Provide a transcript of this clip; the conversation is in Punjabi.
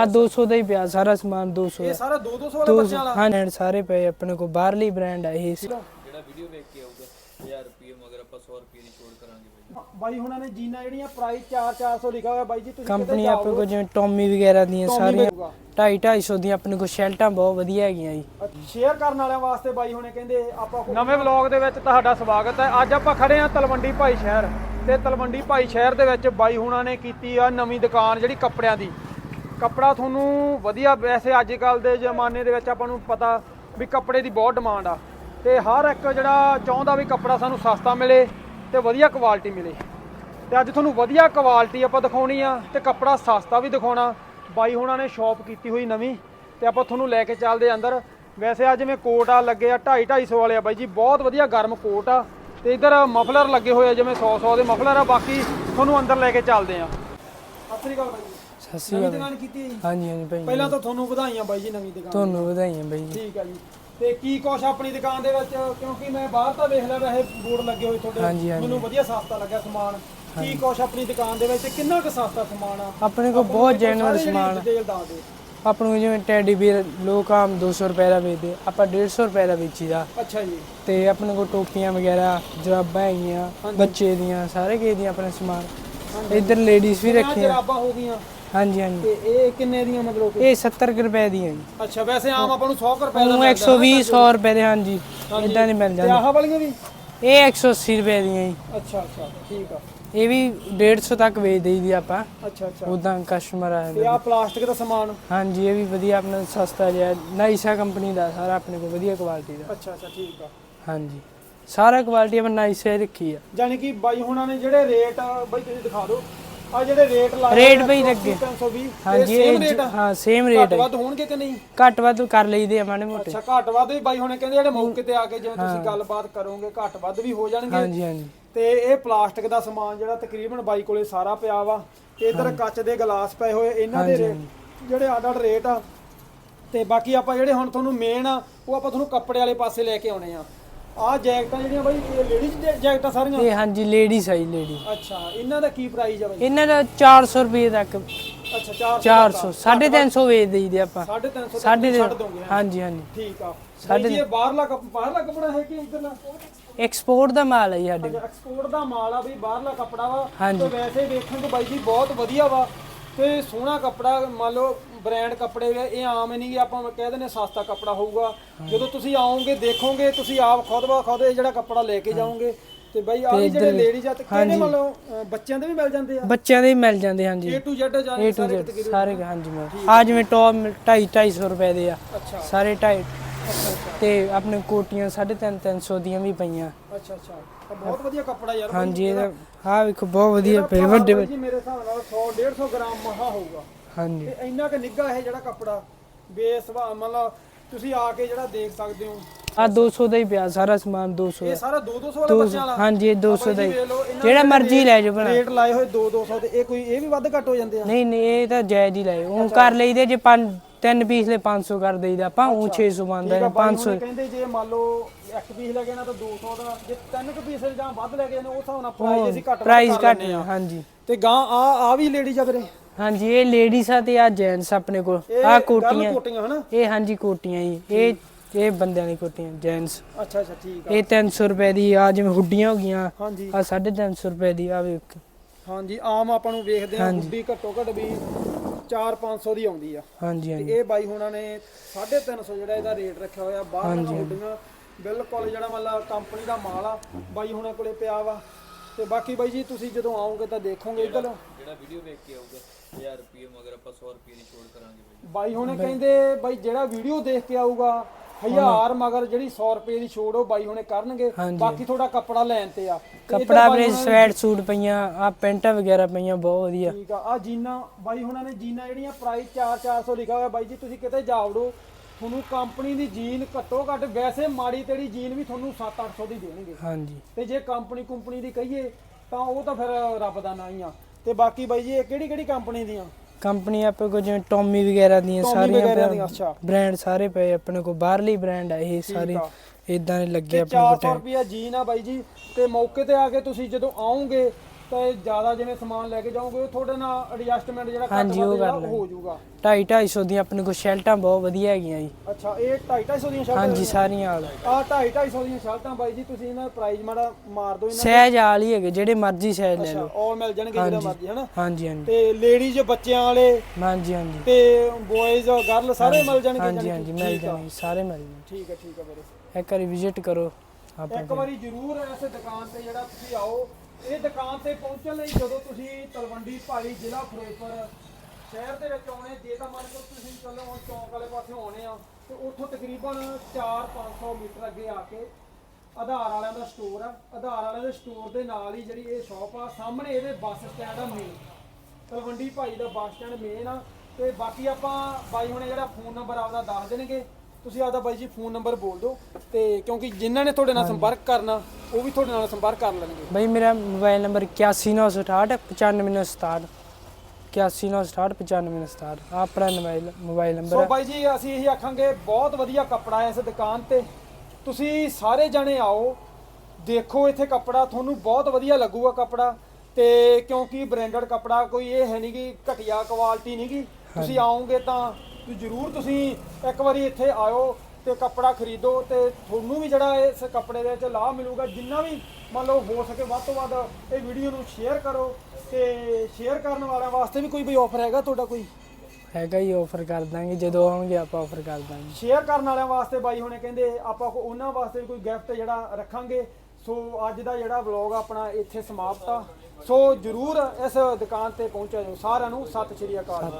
ਆ 200 ਦਾ ਹੀ ਪਿਆ ਸਾਰਾ ਸਮਾਨ 200 ਇਹ ਦਾ। ਸਾਰਾ 2-200 ਵਾਲਾ 200 ਬੱਚਿਆਂ ਵਾਲਾ? ਹਾਂ ਐਂਡ ਸਾਰੇ ਪਏ ਆਪਣੇ ਕੋਲ ਬਾਹਰਲੀ ਬ੍ਰਾਂਡ ਆ ਇਹ। ਜਿਹੜਾ ਵੀਡੀਓ ਵੇਖ ਕੇ ਆਊਗਾ 1000 ਰੁਪਏ ਮਗਰ ਆਪਾਂ 100 ਰੁਪਏ ਦੀ ਛੋੜ ਕਰਾਂਗੇ ਬਾਈ ਬਾਈ ਹੁਣਾਂ ਨੇ ਜੀਨਾ ਜਿਹੜੀਆਂ ਪ੍ਰਾਈਸ 4-400 ਲਿਖਿਆ ਹੋਇਆ ਬਾਈ ਜੀ ਤੁਸੀਂ ਕੰਪਨੀ ਆਪਣੇ ਕੋਲ ਜਿਵੇਂ ਟੌਮੀ ਵਗੈਰਾ ਦੀਆਂ ਸਾਰੀਆਂ 2.5 250 ਦੀਆਂ ਆਪਣੇ ਕੋਲ ਸ਼ੈਲਟਾਂ ਬਹੁਤ ਵਧੀਆ ਹੈਗੀਆਂ ਜੀ। ਸ਼ੇਅਰ ਕਰਨ ਵਾਲਿਆਂ ਵਾਸਤੇ ਬਾਈ ਹੁਣੇ ਕਹਿੰਦੇ ਆਪਾਂ ਨਵੇਂ ਵਲੌਗ ਦੇ ਵਿੱਚ ਤੁਹਾਡਾ ਸਵਾਗਤ ਹੈ। ਅੱਜ ਆਪਾਂ ਖੜੇ ਆ ਤਲਵੰਡੀ ਭਾਈ ਸ਼ਹਿਰ। ਤੇ ਤਲਵੰਡੀ ਭਾਈ ਸ਼ਹਿਰ ਦੇ ਵਿੱਚ ਬਾਈ ਹੁਣਾਂ ਨੇ ਕੀਤੀ ਆ ਨਵੀਂ ਦੁਕਾਨ ਜਿਹੜੀ ਕੱਪੜਿਆਂ ਦੀ। ਕੱਪੜਾ ਤੁਹਾਨੂੰ ਵਧੀਆ ਵੈਸੇ ਅੱਜ ਕੱਲ ਦੇ ਜ਼ਮਾਨੇ ਦੇ ਵਿੱਚ ਆਪਾਂ ਨੂੰ ਪਤਾ ਵੀ ਕੱਪੜੇ ਦੀ ਬਹੁਤ ਡਿਮਾਂਡ ਆ। ਤੇ ਹਰ ਇੱਕ ਜਿਹੜਾ ਚਾਹੁੰਦਾ ਵੀ ਕੱਪੜਾ ਸਾਨੂੰ ਸਸਤਾ ਮਿਲੇ ਤੇ ਵਧੀਆ ਕੁਆਲਿਟੀ ਮਿਲੇ। ਤੇ ਅੱਜ ਤੁਹਾਨੂੰ ਵਧੀਆ ਕੁਆਲਿਟੀ ਆਪਾਂ ਦਿਖਾਉਣੀ ਆ ਤੇ ਕੱਪੜਾ ਸਸਤਾ ਵੀ ਦਿਖਾਉਣਾ। ਬਾਈ ਹੁਣਾਂ ਨੇ ਸ਼ਾਪ ਕੀਤੀ ਹੋਈ ਨਵੀਂ ਤੇ ਆਪਾਂ ਤੁਹਾਨੂੰ ਲੈ ਕੇ ਚੱਲਦੇ ਆ ਅੰਦਰ। ਵੈਸੇ ਆ ਜਿਵੇਂ ਕੋਟ ਆ ਲੱਗੇ ਆ 2.5 250 ਵਾਲੇ ਆ ਬਾਈ ਜੀ, ਬਹੁਤ ਵਧੀਆ ਗਰਮ ਕੋਟ ਆ। ਤੇ ਇਧਰ ਮਫਲਰ ਲੱਗੇ ਹੋਏ ਆ ਜਿਵੇਂ 100 100 ਦੇ ਮਫਲਰ ਆ, ਬਾਕੀ ਤੁਹਾਨੂੰ ਅੰਦਰ ਲੈ ਕੇ ਚੱਲਦੇ ਆ। ਸਤਿ ਸ੍ਰੀ ਅਕਾਲ ਬਾਈ ਸ਼੍ਰੀ ਨਵੀਂ ਅਕਾਲ। ਦੁਕਾਨ ਕੀਤੀ? ਹੈ ਜੀ ਹਾਂਜੀ ਹਾਂਜੀ ਭਾਈ ਪਹਿਲਾਂ ਤਾਂ ਤੁਹਾਨੂੰ ਵਧਾਈਆਂ ਬਾਈ ਜੀ ਨਵੀਂ ਦੁਕਾਨ ਤੁਹਾਨੂੰ ਵਧਾਈਆਂ ਬਾਈ ਜੀ। ਠੀਕ ਆ ਜੀ। ਤੇ ਕੀ ਕੁਛ ਆਪਣੀ ਦੁਕਾਨ ਦੇ ਵਿੱਚ? ਕਿਉਂਕਿ ਮੈਂ ਬਾਹਰ ਤਾਂ ਵੇਖ ਲਿਆ ਵੈਸੇ ਬੋਰਡ ਲੱਗੇ ਹੋਏ ਹਾਂਜੀ, ਤੁਹਾਡੇ। ਹਾਂਜੀ। ਮੈਨੂੰ ਵਧੀਆ ਸਸਤਾ ਲੱਗਿਆ ਸਮਾਨ। ਕੀ ਕੁਛ ਆਪਣੀ ਦੁਕਾਨ ਦੇ ਵਿੱਚ? ਕਿੰਨਾ ਕੁ ਸਸਤਾ ਸਮਾਨ ਆ? ਆਪਣੇ ਕੋਲ ਬਹੁਤ ਜੈਨੂਅਲ ਸਮਾਨ ਡਿਟੇਲ ਦੱਸ ਦਿਓ। ਆਪਣੇ ਕੋਲ ਜਿਵੇਂ ਟੈਡੀ ਬੀਅਰ ਲੋਕ ਆਮ 200 ਰੁਪਏ ਦਾ ਵੇਚਦੇ ਆਪਾਂ 150 ਰੁਪਏ ਦਾ ਵੇਚੀਦਾ। ਅੱਛਾ ਜੀ। ਤੇ ਆਪਣੇ ਕੋਲ ਟੋਪੀਆਂ ਵਗੈਰਾ ਜਰਾਬਾਂ ਹੈਗੀਆਂ ਬੱਚੇ ਦੀਆਂ ਸਾਰੇ ਕਿਸੇ ਦੀਆਂ ਆਪਣੇ ਸਮਾਨ। ਇੱਧਰ ਲੇਡੀਜ਼ ਵੀ ਰੱਖੀਆਂ ਜਰਾਬਾਂ ਹੋ ਗਈਆਂ? ਹਾਂਜੀ ਹਾਂਜੀ। ਤੇ ਇਹ ਕਿੰਨੇ ਦੀਆਂ ਮਤਲਬ ਕਿ ਇਹ 70 ਕੁ ਰੁਪਏ ਦੀਆਂ ਜੀ। ਅੱਛਾ ਵੈਸੇ ਆਮ ਆਪਾਂ ਨੂੰ 100 ਕੁ ਰੁਪਏ ਦਾ ਉਹ 120 100 ਰੁਪਏ। ਦੇ ਹਾਂਜੀ। ਇਦਾਂ ਦੇ ਮਿਲ ਤੇ ਜਾਂਦੇ। ਆਹ ਵਾਲੀਆਂ ਵੀ? ਇਹ 180 ਰੁਪਏ ਦੀਆਂ ਜੀ। ਅੱਛਾ ਅੱਛਾ ਠੀਕ ਆ। ਇਹ ਵੀ 150 ਤੱਕ ਵੇਚ ਦੇਈਦੀ ਆਪਾਂ। ਅੱਛਾ ਅੱਛਾ। ਉਦਾਂ ਕਸਟਮਰ ਆ ਤੇ ਜਾਂਦੇ ਆਹ ਪਲਾਸਟਿਕ ਦਾ ਸਮਾਨ? ਹਾਂਜੀ ਇਹ ਵੀ ਵਧੀਆ ਆਪਣਾ ਸਸਤਾ ਜਿਹਾ ਨਾਈਸਾ ਕੰਪਨੀ ਦਾ ਸਾਰਾ ਆਪਣੇ ਕੋਲ ਵਧੀਆ ਕੁਆਲਿਟੀ ਦਾ। ਅੱਛਾ ਅੱਛਾ ਠੀਕ ਆ। ਹਾਂਜੀ। ਸਾਰਾ ਕੁਆਲਿਟੀ ਆਪਾਂ ਨਾਈਸਾ ਹੀ ਰੱਖੀ ਆ। ਯਾਨੀ ਕਿ ਬਾਈ ਹੁਣਾਂ ਨੇ ਜਿਹੜੇ ਰੇਟ ਬਈ ਤੁਸੀਂ ਦਿਖਾ ਦਿਓ। ਆ ਜਿਹੜੇ ਰੇਟ ਲਾਏ ਰੇਟ ਬਈ ਲੱਗੇ। 320 ਹਾਂਜੀ ਸੇਮ ਇਹ ਹਾਂ ਸੇਮ ਰੇਟ ਹੈ। ਵੱਧ ਹੋਣਗੇ ਕਿ ਨਹੀਂ? ਘੱਟ ਵੱਧ ਕਰ ਲਈਦੇ ਆ ਮਾੜੇ ਮੋਟੇ। ਅੱਛਾ ਘੱਟ ਵੱਧ ਵੀ ਬਾਈ ਹੁਣੇ ਕਹਿੰਦੇ ਜਿਹੜੇ ਮੌਕੇ ਤੇ ਆ ਕੇ ਜਿਵੇਂ ਤੁਸੀਂ ਗੱਲਬਾਤ ਕਰੋਗੇ ਘੱਟ ਵੱਧ ਵੀ ਹੋ ਜਾਣਗੇ। ਹਾਂਜੀ ਹਾਂਜੀ। ਤੇ ਇਹ ਪਲਾਸਟਿਕ ਦਾ ਸਮਾਨ ਜਿਹੜਾ ਤਕਰੀਬਨ ਬਾਈ ਕੋਲੇ ਸਾਰਾ ਪਿਆ ਵਾ। ਤੇ ਇਧਰ ਕੱਚ ਦੇ ਗਲਾਸ ਪਏ ਹੋਏ ਇਹਨਾਂ ਦੇ ਰੇਟ ਜਿਹੜੇ ਅੱਡ ਰੇਟ ਆ। ਤੇ ਬਾਕੀ ਆਪਾਂ ਜਿਹੜੇ ਹੁਣ ਤੁਹਾਨੂੰ ਮੇਨ ਆ ਉਹ ਆਪਾਂ ਤੁਹਾਨੂੰ ਕੱਪੜੇ ਵਾਲੇ ਪਾਸੇ ਲੈ ਕੇ ਆਉਣੇ ਆ। ਆਹ ਜੈਕਟਾਂ ਜਿਹੜੀਆਂ ਬਾਈ ਇਹ ਲੇਡੀਜ਼ ਜੈਕਟਾਂ ਸਾਰੀਆਂ? ਇਹ ਹਾਂਜੀ ਲੇਡੀਜ਼ ਆਈ ਲੇਡੀ ਅੱਛਾ ਇਹਨਾਂ ਦਾ ਕੀ ਪ੍ਰਾਈਸ ਆ ਬਾਈ? ਇਹਨਾਂ ਦਾ 400 ਰੁਪਏ ਤੱਕ। ਅੱਛਾ 400 350 ਵੇਚ ਦੇਈਦੇ ਆਪਾਂ। 350 ਸਾਢੇ ਛੱਡ ਦੋਗੇ ਹੈਂ? ਹਾਂਜੀ ਹਾਂਜੀ। ਠੀਕ ਆ। ਸਾਡੇ ਇਹ ਬਾਹਰਲਾ ਕੱਪ ਬਾਹਰਲਾ ਕੱਪੜਾ ਹੈ ਕਿ ਇਧਰਲਾ? ਐਕਸਪੋਰਟ ਦਾ ਮਾਲ ਹੈ ਜੀ ਸਾਡੇ। ਐਕਸਪੋਰਟ ਦਾ ਮਾਲ ਆ ਵੀ ਬਾਹਰਲਾ ਕੱਪੜਾ ਵਾ। ਤੇ ਵੈਸੇ ਵੇਖਣ ਤੋਂ ਬਾਈ ਜੀ ਬਹੁਤ ਵਧੀਆ ਵਾ। ਤੇ ਸੋਹਣਾ ਕੱਪੜਾ ਮੰਨ ਲਓ ਬ੍ਰਾਂਡ ਕੱਪੜੇ ਵੇ ਇਹ ਆਮ ਨਹੀਂ ਕਿ ਆਪਾਂ ਕਹਿ ਦਿੰਦੇ ਸਸਤਾ ਕੱਪੜਾ ਹੋਊਗਾ। ਜਦੋਂ ਤੁਸੀਂ ਆਓਗੇ ਦੇਖੋਗੇ ਤੁਸੀਂ ਆਪ ਖੁਦ ਵਾ ਖੁਦ ਇਹ ਜਿਹੜਾ ਕੱਪੜਾ ਲੈ ਕੇ ਜਾਓਗੇ ਤੇ ਬਾਈ ਆਹ ਵੀ ਜਿਹੜੇ ਲੇਡੀਜ਼ ਆ ਤੇ ਕਿਹੜੇ ਮੰਨ ਲਓ ਬੱਚਿਆਂ ਦੇ ਵੀ ਮਿਲ ਜਾਂਦੇ ਆ? ਬੱਚਿਆਂ ਦੇ ਵੀ ਮਿਲ ਜਾਂਦੇ ਹਾਂਜੀ। A to Z A to Z ਸਾਰੇ ਹਾਂਜੀ ਮਿਲ ਆ ਜਿਵੇਂ ਟੌਪ 2.5 250 ਰੁਪਏ ਦੇ ਆ। ਅੱਛਾ। ਸਾਰੇ 2.5 ਅੱਛਾ ਅੱਛਾ। ਤੇ ਆਪਣੇ ਕੋਟੀਆਂ 3.5 300 ਦੀਆਂ ਵੀ ਪਈਆਂ। ਅੱਛਾ ਅੱਛਾ। ਤਾਂ ਬਹੁਤ ਵਧੀਆ ਕੱਪੜਾ ਯਾਰ ਹਾਂਜੀ ਇਹਦਾ ਆ ਵੇਖੋ ਬਹੁਤ ਵਧੀਆ ਪਏ ਵੱਡੇ ਬਾਈ ਜੀ ਮੇਰੇ ਹਿਸਾਬ ਨਾਲ 100 150 ਗ੍ਰਾਮ ਮਹਾ ਹੋਊਗਾ। ਹਾਂਜੀ। ਤੇ ਇੰਨਾ ਕਿ ਨਿੱਘਾ ਇਹ ਜਿਹੜਾ ਕੱਪੜਾ ਬੇਸ ਮਤਲਬ ਤੁਸੀਂ ਆ ਕੇ ਜਿਹੜਾ ਦੇਖ ਸਕਦੇ ਹੋ। ਆ 200 ਦਾ ਹੀ ਪਿਆ ਸਾਰਾ ਸਮਾਨ 200 ਇਹ ਦਾ ਸਾਰਾ 2-200 ਵਾਲਾ ਬੱਚਿਆਂ ਵਾਲਾ। ਹਾਂਜੀ ਇਹ 200 ਦਾ ਹੀ। ਜਿਹੜਾ ਮਰਜ਼ੀ ਲੈ ਜਾਓ ਭਲਾ। ਰੇਟ ਲਾਏ ਹੋਏ 2-200 ਤੇ ਇਹ ਕੋਈ ਇਹ ਵੀ ਵੱਧ ਘੱਟ ਹੋ ਜਾਂਦੇ ਆ? ਨਹੀਂ ਨਹੀਂ ਇਹ ਤਾਂ ਜਾਇਜ਼ ਹੀ ਲਾਏ। ਉਹ ਕਰ ਲਈਦੇ ਜੇ ਪੰਜ ਤਿੰਨ ਪੀਸ ਲੈ 500 ਕਰ ਦੇਈਦਾ ਆਪਾਂ ਉਹ 600 ਬਣਦਾ ਠੀਕ ਆ ਹੈ ਬਾਈ 500 ਹੁਣ ਕਹਿੰਦੇ ਜੇ ਮੰਨ ਲਓ ਇੱਕ ਪੀਸ ਲੈ ਕੇ ਨਾ ਤਾਂ 200 ਦਾ ਜੇ ਤਿੰਨ ਕੁ ਪੀਸ ਜਾਂ ਵੱਧ ਲੈ ਕੇ ਜਾਣੇ ਉਹ ਹਿਸਾਬ ਨਾਲ ਪ੍ਰਾਈਸ ਅਸੀਂ ਘੱਟ ਪ੍ਰਾਈਸ ਕਰ ਘੱਟ ਲੈਂਦੇ ਆ ਹਾਂਜੀ। ਤੇ ਗਾਂ ਆ ਆ ਵੀ ਲੇਡੀਜ਼ ਆ ਵੀਰੇ? ਹਾਂਜੀ ਇਹ ਲੇਡੀਜ਼ ਆ ਤੇ ਆ ਜੈਂਟਸ ਆਪਣੇ ਕੋਲ ਇਹ ਆ ਕੋਟੀਆਂ। ਕੋਟੀਆਂ ਹਨਾ? ਇਹ ਹਾਂਜੀ ਕੋਟੀਆਂ ਜੀ ਇਹ ਇਹ ਬੰਦਿਆਂ ਦੀ ਕੋਟੀਆਂ ਜੈਂਟਸ ਅੱਛਾ ਅੱਛਾ ਠੀਕ ਆ। ਇਹ 300 ਰੁਪਏ ਦੀ ਆ ਜਿਵੇਂ ਹੁੱਡੀਆਂ ਹੋ ਗਈਆਂ ਹਾਂਜੀ। ਆ 350 ਰੁਪਏ ਦੀ ਆ ਵੇਖ। ਹਾਂਜੀ ਆਮ ਆਪਾਂ ਨੂੰ ਵੇਖਦੇ ਆ ਹੁੱਡੀ ਘੱਟੋ ਘੱਟ ਵੀ 4-500 ਦੀ ਆਉਂਦੀ ਆ। ਹਾਂਜੀ ਹਾਂਜੀ। ਤੇ ਇਹ ਬਾਈ ਹੁਣਾਂ ਨੇ 350 ਜਿਹੜਾ ਇਹਦਾ ਰੇਟ ਰੱਖਿਆ ਹੋਇਆ ਬਾਹਰ ਨਾਲ ਹੁੱਡੀਆਂ ਬਿਲਕੁਲ ਜਿਹੜਾ ਮਤਲਬ ਕੰਪਨੀ ਦਾ ਮਾਲ ਆ ਬਾਈ ਹੁਣਾਂ ਕੋਲੇ ਪਿਆ ਵਾ। ਤੇ ਬਾਕੀ ਬਾਈ ਜੀ ਤੁਸੀਂ ਜਦੋਂ ਆਓਗੇ ਤਾਂ ਦੇਖੋਗੇ ਇੱਧਰ। ਜਿਹੜਾ ਵੀਡੀਓ ਵੇਖ ਕੇ ਆਊਗਾ 1000 ਰੁਪਏ ਮਗਰ ਆਪਾਂ 100 ਰੁਪਏ ਦੀ ਛੋੜ ਕਰਾਂਗੇ ਬਾਈ ਬਾਈ ਹੁਣੇ ਕਹਿੰਦੇ ਬਾਈ ਜਿਹੜਾ ਵੀਡੀਓ ਦੇਖ ਕੇ ਆਊਗਾ ਹਜ਼ਾਰ ਮਗਰ ਜਿਹੜੀ 100 ਰੁਪਏ ਦੀ ਛੋੜ ਉਹ ਬਾਈ ਹੁਣੇ ਕਰਨਗੇ। ਬਾਕੀ ਤੁਹਾਡਾ ਕੱਪੜਾ ਲੈਣ ਤੇ ਆ। ਕੱਪੜਾ ਨੇ- ਸਵੈਟ ਸੂਟ ਪਈਆਂ ਆ ਪੈਂਟਾਂ ਵਗੈਰਾ ਪਈਆਂ ਬਹੁਤ ਵਧੀਆ। ਠੀਕ ਆ ਆ ਜੀਨਾ ਬਾਈ ਹੁਣਾਂ ਨੇ ਜੀਨਾ ਜਿਹੜੀਆਂ ਪ੍ਰਾਈਸ 4-400 ਲਿਖਿਆ ਹੋਇਆ। ਬਾਈ ਜੀ ਤੁਸੀਂ ਕਿਤੇ ਜਾਵੜੋ ਤੁਹਾਨੂੰ ਕੰਪਨੀ ਦੀ ਜੀਨ ਘੱਟੋ ਘੱਟ ਵੈਸੇ ਮਾੜੀ ਤੇੜੀ ਜੀਨ ਵੀ ਤੁਹਾਨੂੰ 7-800 ਦੀ ਦੇਣਗੇ। ਹਾਂਜੀ। ਤੇ ਜੇ ਕੰਪਨੀ ਕੁੰਪਨੀ ਦੀ ਕਹੀਏ ਤਾਂ ਉਹ ਤਾਂ ਫਿਰ ਰੱਬ ਦਾ ਨਾਂ ਹੀ ਆ। ਤੇ ਬਾਕੀ ਬਾਈ ਜੀ ਇਹ ਕਿਹੜੀ ਕਿਹੜੀ ਕੰਪਨੀ ਦੀਆਂ? ਕੰਪਨੀ ਆਪਣੇ ਕੋਲ ਜਿਵੇਂ ਟੌਮੀ ਵਗੈਰਾ ਦੀਆਂ ਟੌਮੀ ਵਗੈਰਾ ਦੀਆਂ, ਸਾਰੀਆਂ ਅੱਛਾ। ਬ੍ਰਾਂਡ ਸਾਰੇ ਪਏ ਆਪਣੇ ਕੋਲ ਬਾਹਰਲੀ ਬ੍ਰਾਂਡ ਆ ਇਹ ਸਾਰੇ ਆ। ਇਦਾਂ ਦੇ ਲੱਗੇ ਤੇ ਆਪਣੇ ਕੋਲ 400 ਰੁਪਿਆ ਜੀਨ ਆ ਬਾਈ ਜੀ ਤੇ ਮੌਕੇ ਤੇ ਆ ਕੇ ਤੁਸੀਂ ਜਦੋਂ ਆਓਗੇ ਤੇ ਜ਼ਿਆਦਾ ਜਿਵੇਂ ਸਮਾਨ ਲੈ ਕੇ ਜਾਓਗੇ ਤੁਹਾਡੇ ਨਾਲ ਐਡਜਸਟਮੈਂਟ ਜਿਹੜਾ ਘੱਟ ਹਾਂਜੀ, ਉਹ ਜਿਹੜਾ ਕਰ ਲਾਂਗੇ। ਹੋ ਜਾਊਗਾ 2.5 250 ਦੀਆਂ ਆਪਣੇ ਕੋਲ ਸ਼ੈਲਟਾਂ ਬਹੁਤ ਵਧੀਆ ਹੈਗੀਆਂ ਜੀ। ਅੱਛਾ ਇਹ 250 ਦੀਆਂ ਸ਼ਰਟਾਂ ਹਾਂਜੀ ਸਾਰੀਆਂ ਵਾਲ। ਆ 250 ਦੀਆਂ ਸ਼ਰਟਾਂ ਬਾਈ ਜੀ ਤੁਸੀਂ ਇਹਨਾਂ ਦਾ ਪ੍ਰਾਈਸ ਮਾੜਾ ਮਾਰ ਦਿਓ ਇਹਨਾਂ ਸਹਿਜ ਵਾਲ ਹੀ ਹੈਗੇ ਜਿਹੜੇ ਮਰਜ਼ੀ ਸਹਿਜ ਲੈ ਲਓ। ਉਹ ਮਿਲ ਜਾਣਗੇ ਜਿਹੜਾ ਮਰਜ਼ੀ ਹਨਾ? ਹਾਂਜੀ ਹਾਂਜੀ। ਤੇ ਲੇਡੀਜ਼ ਬੱਚਿਆਂ ਵਾਲੇ ਹਾਂਜੀ ਹਾਂਜੀ। ਤੇ ਬॉयਜ਼ ਗਰਲ ਸਾਰੇ ਮਿਲ ਜਾਣਗੇ ਹਾਂਜੀ ਜਾਣੀ ਹਾਂਜੀ ਕਿ? ਮਿਲ ਠੀਕ ਆ, ਜਾਣਗੇ ਸਾਰੇ ਮਿਲ ਜਾਣਗੇ। ਠੀਕ ਹੈ ਠੀਕ ਹੈ ਵੀਰੇ। ਇੱਕ ਵਾਰੀ ਵਿਜ਼ਿਟ ਕਰੋ। ਆਪਣੇ ਇੱਕ ਵਾਰੀ ਜ਼ਰੂਰ ਇਸ ਦੁਕਾਨ ਤੇ ਜਿਹੜਾ ਤੁਸੀਂ ਆਓ ਇਹ ਦੁਕਾਨ ਤੇ ਪਹੁੰਚਣ ਲਈ ਜਦੋਂ ਤੁਸੀਂ ਤਲਵੰਡੀ ਭਾਈ ਜ਼ਿਲ੍ਹਾ ਫਿਰੋਜ਼ਪੁਰ ਸ਼ਹਿਰ ਦੇ ਵਿੱਚ ਆਉਣੇ, ਜੇ ਤਾਂ ਮੰਨ ਲਓ ਤੁਸੀਂ ਚਲੋ ਹੁਣ ਚੌਂਕ ਵਾਲੇ ਪਾਸੇ ਆਉਣੇ ਆ, ਤੇ ਉੱਥੋਂ ਤਕਰੀਬਨ 4-500 ਮੀਟਰ ਅੱਗੇ ਆ ਕੇ ਆਧਾਰ ਵਾਲਿਆਂ ਦਾ ਸਟੋਰ ਆ। ਆਧਾਰ ਵਾਲਿਆਂ ਦੇ ਸਟੋਰ ਦੇ ਨਾਲ ਹੀ ਜਿਹੜੀ ਇਹ ਸ਼ਾਪ ਆ, ਸਾਹਮਣੇ ਇਹਦੇ ਬੱਸ ਸਟੈਂਡ ਆ ਮੇਨ ਤਲਵੰਡੀ ਭਾਈ ਦਾ ਬੱਸ ਸਟੈਂਡ ਮੇਨ ਆ। ਤੇ ਬਾਕੀ ਆਪਾਂ ਬਾਈ ਹੁਣੇ ਜਿਹੜਾ ਫੋਨ ਨੰਬਰ ਆਪਦਾ ਦੱਸ ਦੇਣਗੇ। ਤੁਸੀਂ ਆਪਦਾ ਬਾਈ ਜੀ ਫੋਨ ਨੰਬਰ ਬੋਲ ਦਿਓ ਤੇ ਕਿਉਂਕਿ ਜਿਨ੍ਹਾਂ ਨੇ ਤੁਹਾਡੇ ਨਾਲ ਸੰਪਰਕ ਕਰਨਾ ਉਹ ਵੀ ਤੁਹਾਡੇ ਨਾਲ ਸੰਪਰਕ ਕਰ ਲੈਣਗੇ। ਬਈ ਮੇਰਾ ਮੋਬਾਈਲ ਨੰਬਰ 8196 95967 8196 95967 ਆਪਣਾ ਮੋਬਾਈਲ ਮੋਬਾਈਲ ਸੋ ਨੰਬਰ ਬਾਈ ਜੀ ਅਸੀਂ ਇਹੀ ਆਖਾਂਗੇ ਬਹੁਤ ਵਧੀਆ ਕੱਪੜਾ ਹੈ ਇਸ ਦੁਕਾਨ ਤੇ। ਤੁਸੀਂ ਸਾਰੇ ਜਣੇ ਆਓ ਦੇਖੋ ਇੱਥੇ ਕੱਪੜਾ ਤੁਹਾਨੂੰ ਬਹੁਤ ਵਧੀਆ ਲੱਗੂਗਾ ਕੱਪੜਾ। ਤੇ ਕਿਉਂਕਿ ਬ੍ਰਾਂਡਡ ਕੱਪੜਾ ਕੋਈ ਇਹ ਹੈ ਨਹੀਂ ਕਿ ਘਟੀਆ ਕੁਆਲਿਟੀ ਨਹੀਂ ਗੀ। ਤੁਸੀਂ ਆਓਗੇ ਤਾਂ ਤੁਸੀਂ ਜ਼ਰੂਰ ਤੁਸੀਂ ਇੱਕ ਵਾਰੀ ਇੱਥੇ ਆਇਓ ਤੇ ਕੱਪੜਾ ਖਰੀਦੋ ਤੇ ਤੁਹਾਨੂੰ ਵੀ ਜਿਹੜਾ ਇਸ ਕੱਪੜੇ ਦੇ ਵਿੱਚ ਲਾਭ ਮਿਲੂਗਾ ਜਿੰਨਾ ਵੀ ਮੰਨ ਲਓ ਹੋ ਸਕੇ ਵੱਧ ਤੋਂ ਵੱਧ ਇਹ ਵੀਡੀਓ ਨੂੰ ਸ਼ੇਅਰ ਕਰੋ ਤੇ ਸ਼ੇਅਰ ਕਰਨ ਵਾਲਿਆਂ ਵਾਸਤੇ ਵੀ ਕੋਈ ਵੀ ਆਫਰ ਹੈਗਾ ਤੁਹਾਡਾ ਕੋਈ? ਹੈਗਾ ਹੀ ਆਫਰ ਕਰ ਦਾਂਗੇ ਜਦੋਂ ਆਉਣਗੇ ਆਪਾਂ ਆਫਰ ਕਰ ਦਾਂਗੇ। ਸ਼ੇਅਰ ਕਰਨ ਵਾਲਿਆਂ ਵਾਸਤੇ ਬਾਈ ਹੁਣੇ ਕਹਿੰਦੇ ਆਪਾਂ ਕੋ ਉਹਨਾਂ ਵਾਸਤੇ ਵੀ ਕੋਈ ਗਿਫਟ ਜਿਹੜਾ ਰੱਖਾਂਗੇ। ਸੋ ਅੱਜ ਦਾ ਜਿਹੜਾ ਵਲੌਗ ਆਪਣਾ ਇੱਥੇ ਸਮਾਪਤ ਆ। ਸੋ ਜਰੂਰ ਇਸ ਦੁਕਾਨ ਤੇ ਪਹੁੰਚਿਆ ਜਾਓ ਸਾਰਿਆਂ ਨੂੰ ਸਤਿ ਸ਼੍ਰੀ ਅਕਾਲ।